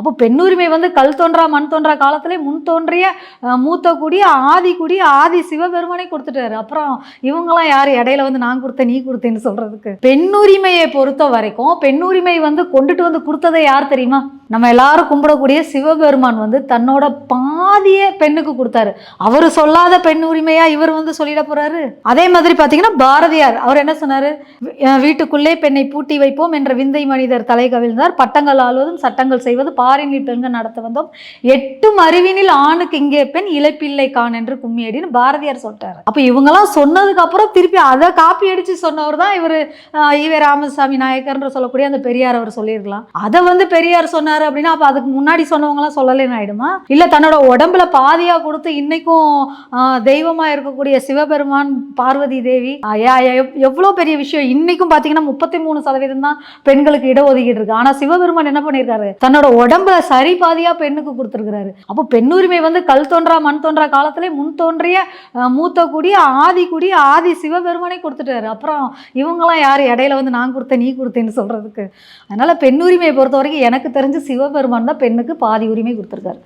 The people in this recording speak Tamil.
அப்போ பெண்ணுரிமை வந்து கல் தோன்றா மண் தோன்றா காலத்திலே முன் தோன்றிய மூத்த குடி ஆதி குடி ஆதி சிவபெருமானே கொடுத்துட்டாரு. அப்புறம் இவங்கெல்லாம் யார்? இடையில வந்து நான் கொடுத்தேன் நீ கொடுத்தேன்னு சொல்றதுக்கு. பெண்ணுரிமையை பொறுத்த வரைக்கும் பெண்ணுரிமை வந்து கொண்டுட்டு வந்து கொடுத்ததை யார் தெரியுமா? நம்ம எல்லாரும் கும்பிடக்கூடிய சிவபெருமான் வந்து தன்னோட பாதிய பெண்ணுக்கு கொடுத்தாரு. அவர் சொல்லாத பெண் உரிமையா இவர் வந்து சொல்லிட போறாரு? அதே மாதிரி பாத்தீங்கன்னா பாரதியார் அவர் என்ன சொன்னாரு? வீட்டுக்குள்ளே பெண்ணை பூட்டி வைப்போம் என்ற விந்தை மனிதர் தலை கவிழ்ந்தார். பட்டங்கள் ஆளுவதும் சட்டங்கள் செய்வது பாரினில் பெண்கள் நடத்த வந்தோம். எட்டும் அறிவினில் ஆணுக்கு இங்கே பெண் இழப்பில்லை கான் என்று கும்மியடின்னு பாரதியார் சொல்லிட்டாரு. அப்ப இவங்கெல்லாம் சொன்னதுக்கு அப்புறம் திருப்பி அதை காப்பி அடிச்சு சொன்னவர் தான் இவர் ஈவே ராமசாமி நாயக்கர்ன்ற சொல்லக்கூடிய அந்த பெரியார் அவர் சொல்லியிருக்கலாம். அதை வந்து பெரியார் சொன்னார். அப்படின்னா அப்ப அதுக்கு முன்னாடி சொன்னவங்க எல்லாம் சொல்லலைன்னு ஆயிடுமா? இல்ல தன்னோட உடம்புல பாதியா கொடுத்து இன்னைக்கும் தெய்வமா இருக்கக்கூடிய சிவபெருமான் பார்வதி தேவி எவ்வளவு பெரிய விஷயம். இன்னைக்கும் பாத்தீங்கன்னா முப்பத்தி மூணு சதவீதம் தான் பெண்களுக்கு இடஒதுக்கீடு இருக்கு ஆனா சிவபெருமான் என்ன பண்ணிருக்காரு? தன்னோட உடம்புல சரி பாதியா பெண்ணுக்கு கொடுத்துருக்காரு அப்போ பெண்ணுரிமை வந்து கல் தோன்றா மண் தோன்றா காலத்திலே முன் தோன்றிய மூத்த குடி ஆதி குடி ஆதி சிவபெருமானே கொடுத்துட்டாரு. அப்புறம் இவங்கெல்லாம் யார்? இடையில வந்து நான் கொடுத்தேன் நீ கொடுத்தேன்னு சொல்றதுக்கு. அதனால பெண்ணுரிமையை பொறுத்த வரைக்கும் எனக்கு தெரிஞ்சு சிவபெருமான் தான் பெண்ணுக்கு பாதி உரிமை கொடுத்துருக்காரு.